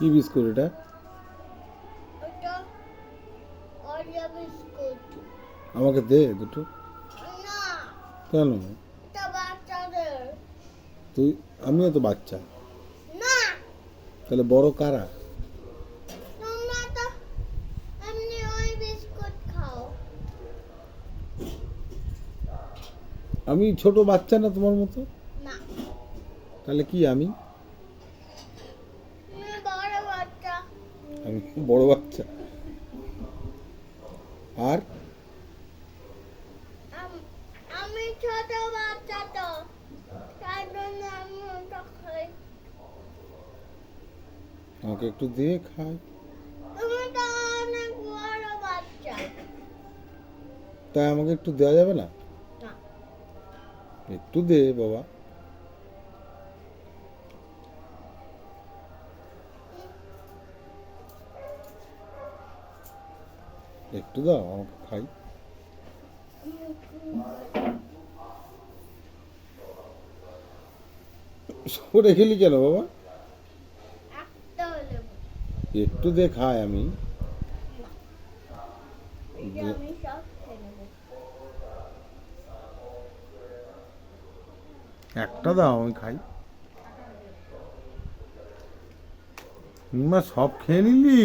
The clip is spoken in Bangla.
কি বিস্কুট এটা? আমাকে দে দুটো। কেন? তুই আমিও তো বাচ্চা। তাহলে বড় কারা? আমি ছোট বাচ্চা না তোমার মতো? তাহলে কি আমি তুমি বড় বাচ্চা আমি বড় বাচ্চা। আর? আমি ছোট বাচ্চা তো তাই জন্য আমি ওটা খাই। আমাকে একটু দিয়ে খাই। তুমি তো অনেক বড় বাচ্চা। তাই আমাকে একটু দেওয়া যাবে না? না। একটু দে বাবা। একটু দাও, আমাকে খাই। সরে খেলি কেন বাবা? একটু দে খাই আমি। একটা দাও, আমি খাই। মা সব খেয়ে নিলি?